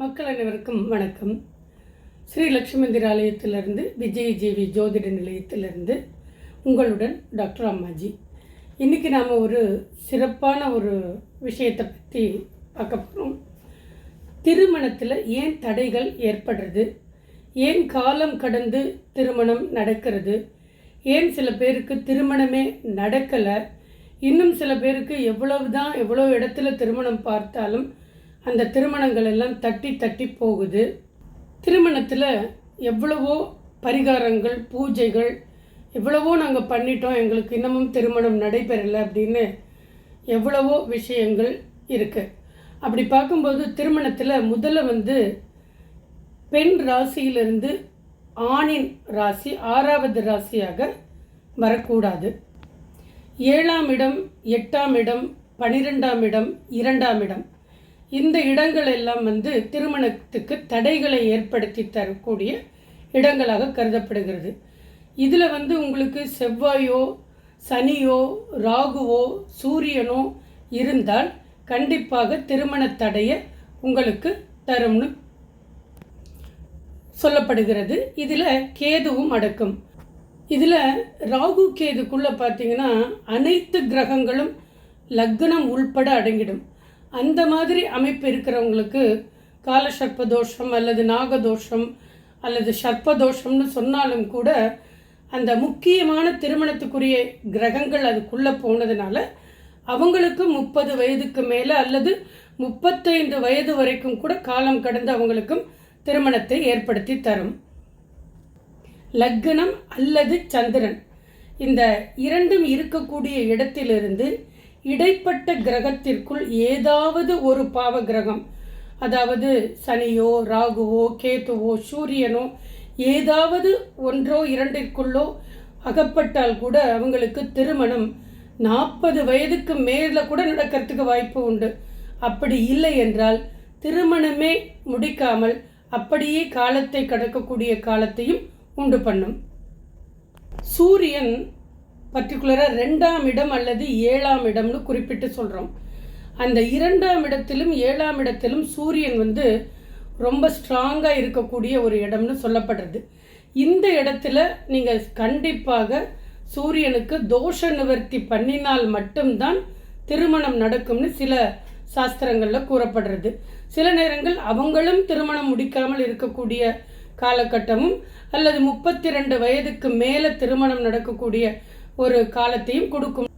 மக்கள் அனைவருக்கும் வணக்கம். ஸ்ரீ லட்சுமந்திர ஆலயத்திலிருந்து விஜயஜீவி ஜோதிட நிலையத்திலிருந்து உங்களுடன் டாக்டர் அம்மாஜி. இன்றைக்கி நாம் ஒரு சிறப்பான ஒரு விஷயத்தை பற்றி பார்க்க போகிறோம் திருமணத்தில் ஏன் தடைகள் ஏற்படுறது? ஏன் காலம் கடந்து திருமணம் நடக்கிறது? ஏன் சில பேருக்கு திருமணமே நடக்கலை? இன்னும் சில பேருக்கு எவ்வளவு தான் எவ்வளோ இடத்துல திருமணம் பார்த்தாலும் அந்த திருமணங்கள் எல்லாம் தட்டி தட்டி போகுது. திருமணத்தில் எவ்வளவோ பரிகாரங்கள் பூஜைகள் எவ்வளவோ நாங்கள் பண்ணிட்டோம். எங்களுக்கு இன்னமும் திருமணம் நடைபெறலை அப்படின்னு எவ்வளவோ விஷயங்கள் இருக்குது அப்படி பார்க்கும்போது திருமணத்தில் முதல்ல வந்து பெண் ராசியிலிருந்து ஆணின் ராசி ஆறாவது ராசியாக வரக்கூடாது. ஏழாம் இடம் எட்டாம் இடம் பனிரெண்டாம் இடம் இரண்டாம் இடம். இந்த இடங்கள் எல்லாம் வந்து திருமணத்துக்கு தடைகளை ஏற்படுத்தி தரக்கூடிய இடங்களாக கருதப்படுகிறது. இதில் வந்து உங்களுக்கு செவ்வாயோ சனியோ ராகுவோ சூரியனோ இருந்தால் கண்டிப்பாக திருமண தடையை உங்களுக்கு தரும்னு சொல்லப்படுகிறது. இதில் கேதுவும் அடக்கும். இதில் ராகு கேதுக்குள்ளே பார்த்தீங்கன்னா அனைத்து கிரகங்களும் லக்னம் உள்பட அடங்கிடும். அந்த மாதிரி அமைப்பு இருக்கிறவங்களுக்கு காலசர்ப்ப தோஷம் அல்லது நாகதோஷம் அல்லது சர்ப்பதோஷம்னு சொன்னாலும் கூட அந்த முக்கியமான திருமணத்துக்குரிய கிரகங்கள் அதுக்குள்ளே போனதுனால அவங்களுக்கு முப்பது வயதுக்கு மேலே அல்லது முப்பத்தைந்து வயது வரைக்கும் கூட காலம் கடந்து அவங்களுக்கும் திருமணத்தை ஏற்படுத்தி தரும். லக்னம் அல்லது சந்திரன். இந்த இரண்டும் இருக்கக்கூடிய இடத்திலிருந்து இடைப்பட்ட கிரகத்திற்குள் ஏதாவது ஒரு பாவ கிரகம் அதாவது சனியோ ராகுவோ கேத்துவோ சூரியனோ ஏதாவது ஒன்றோ இரண்டிற்குள்ளோ அகப்பட்டால் கூட அவங்களுக்கு திருமணம். நாற்பது வயதுக்கு மேலே கூட நடக்கிறதுக்கு வாய்ப்பு உண்டு. அப்படி இல்லை என்றால் திருமணமே முடிக்காமல் அப்படியே காலத்தை கடக்கக்கூடிய காலத்தையும் உண்டு பண்ணும். சூரியன் பர்டிகுலராக ரெண்டாம் இடம் அல்லது ஏழாம் இடம்னு குறிப்பிட்டு சொல்கிறோம் அந்த இரண்டாம் இடத்திலும் ஏழாம் இடத்திலும் சூரியன் வந்து ரொம்ப ஸ்ட்ராங்காக இருக்கக்கூடிய ஒரு இடம்னு சொல்லப்படுறது. இந்த இடத்துல நீங்கள் கண்டிப்பாக சூரியனுக்கு தோஷ நிவர்த்தி பண்ணினால் மட்டும்தான் திருமணம் நடக்கும்னு சில சாஸ்திரங்களில் கூறப்படுறது. சில நேரங்கள் அவங்களும் திருமணம் முடிக்காமல் இருக்கக்கூடிய காலகட்டமும் அல்லது முப்பத்தி ரெண்டு வயதுக்கு மேலே திருமணம் நடக்கக்கூடிய ஒரு காலத்தையும் கொடுக்கும்.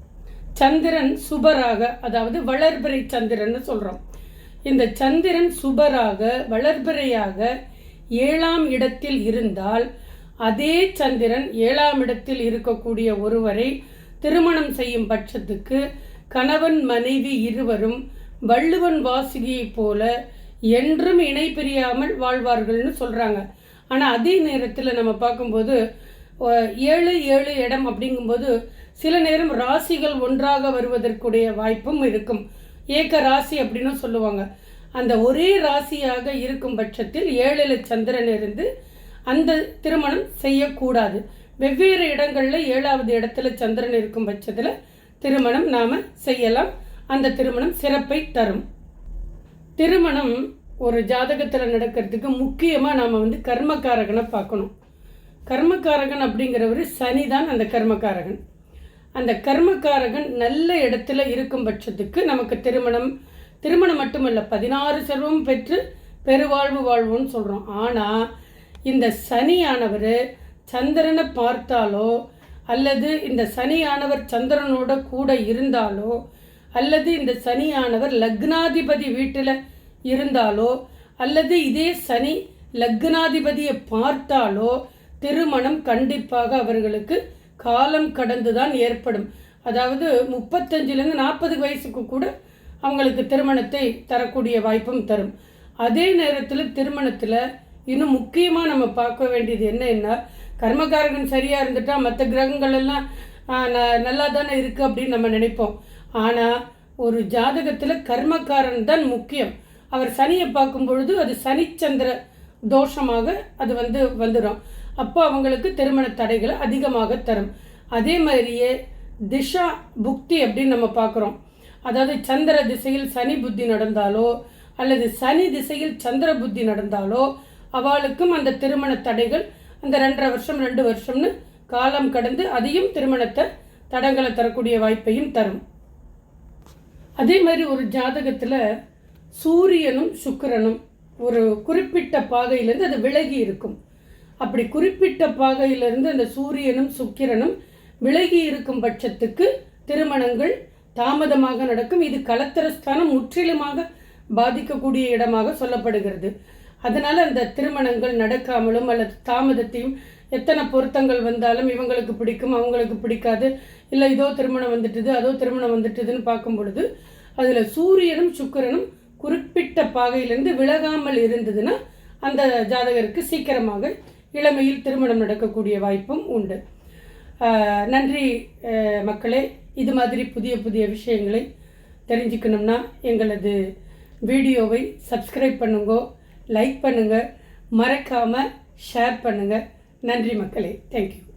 சந்திரன் சுபராக அதாவது வளர்பிறை சந்திரன் சொல்கிறோம் இந்த சந்திரன் சுபராக வளர்பிறையாக ஏழாம் இடத்தில் இருந்தால் அதே சந்திரன் ஏழாம் இடத்தில் இருக்கக்கூடிய ஒருவரை திருமணம் செய்யும் பட்சத்துக்கு கணவன் மனைவி இருவரும் வள்ளுவன் வாசுகியைப் போல என்றும் இணை பிரியாமல் வாழ்வார்கள்னு சொல்கிறாங்க ஆனால் அதே நேரத்தில் நம்ம பார்க்கும்போது ஏழு ஏழு இடம் அப்படிங்கும்போது சில நேரம் ராசிகள் ஒன்றாக வருவதற்குடைய வாய்ப்பும் இருக்கும். ஏக ராசி அப்படின்னு சொல்லுவாங்க. அந்த ஒரே ராசியாக இருக்கும் பட்சத்தில் ஏழில் சந்திரன் இருந்து அந்த திருமணம் செய்யக்கூடாது. வெவ்வேறு இடங்களில் ஏழாவது இடத்துல சந்திரன் இருக்கும் பட்சத்தில் திருமணம் நாம் செய்யலாம். அந்த திருமணம் சிறப்பை தரும். திருமணம் ஒரு ஜாதகத்தில் நடக்கிறதுக்கு முக்கியமாக நாம் வந்து கர்மக்காரகனை பார்க்கணும். கர்மக்காரகன் அப்படிங்கிறவர் சனி தான் அந்த கர்மக்காரகன். அந்த கர்மக்காரகன் நல்ல இடத்துல இருக்கும் பட்சத்துக்கு நமக்கு திருமணம் திருமணம் மட்டுமல்ல பதினாறு செல்வம் பெற்று பெருவாழ்வு வாழ்வுன்னு சொல்கிறோம் ஆனால் இந்த சனியானவர் சந்திரனை பார்த்தாலோ அல்லது இந்த சனியானவர் சந்திரனோட கூட இருந்தாலோ அல்லது இந்த சனியானவர் லக்னாதிபதி வீட்டில் இருந்தாலோ அல்லது இதே சனி லக்னாதிபதியை பார்த்தாலோ திருமணம் கண்டிப்பாக அவர்களுக்கு காலம் கடந்து தான் ஏற்படும். அதாவது முப்பத்தஞ்சிலேருந்து நாற்பது வயசுக்கு கூட அவங்களுக்கு திருமணத்தை தரக்கூடிய வாய்ப்பும் தரும். அதே நேரத்தில் திருமணத்தில் இன்னும் முக்கியமாக நம்ம பார்க்க வேண்டியது என்னன்னா கர்மகாரகன் சரியாக இருந்துட்டால் மற்ற கிரகங்கள் எல்லாம் நல்லா தானே இருக்குது அப்படின்னு நம்ம நினைப்போம். ஆனால் ஒரு ஜாதகத்தில் கர்மக்காரன் தான் முக்கியம். அவர் சனியை பார்க்கும் பொழுது அது சனிச்சந்திர தோஷமாக அது வந்து வந்துடும் அப்போ அவங்களுக்கு திருமண தடைகளை அதிகமாக தரும். அதே மாதிரியே திஷா புக்தி அப்படின்னு நம்ம பார்க்குறோம். அதாவது சந்திர திசையில் சனி புத்தி நடந்தாலோ அல்லது சனி திசையில் சந்திர புத்தி நடந்தாலோ அவளுக்கும் அந்த திருமண தடைகள் அந்த ரெண்டரை வருஷம் ரெண்டு வருஷம்னு காலம் கடந்து அதையும் திருமணத்தை தடங்களை தரக்கூடிய வாய்ப்பையும் தரும். அதே மாதிரி ஒரு ஜாதகத்தில் சூரியனும் சுக்கிரனும் ஒரு குறிப்பிட்ட பாகையிலேருந்து அது விலகி இருக்கும். அப்படி குறிப்பிட்ட பாகையிலிருந்து அந்த சூரியனும் சுக்கிரனும் விலகி இருக்கும் பட்சத்துக்கு திருமணங்கள் தாமதமாக நடக்கும். இது கலத்திரஸ்தானம் முற்றிலுமாக பாதிக்கக்கூடிய இடமாக சொல்லப்படுகிறது. அதனால் அந்த திருமணங்கள் நடக்காமலும் அல்லது தாமதத்தையும் எத்தனை பொருத்தங்கள் வந்தாலும் இவங்களுக்கு பிடிக்கும் அவங்களுக்கு பிடிக்காது இல்லை இதோ திருமணம் வந்துட்டுது அதோ திருமணம் வந்துட்டுதுன்னு பார்க்கும் பொழுது அதில் சூரியனும் சுக்கிரனும் குறிப்பிட்ட பாகையிலிருந்து விலகாமல் இருந்ததுன்னா அந்த ஜாதகருக்கு சீக்கிரமாக இளமையில் திருமணம் நடக்கக்கூடிய வாய்ப்பும் உண்டு. நன்றி மக்களே. இது மாதிரி புதிய புதிய விஷயங்களை தெரிஞ்சுக்கணும்னா எங்களது வீடியோவை சப்ஸ்கிரைப் பண்ணுங்க லைக் பண்ணுங்கள் மறக்காமல் ஷேர் பண்ணுங்கள் நன்றி மக்களே. தேங்க்யூ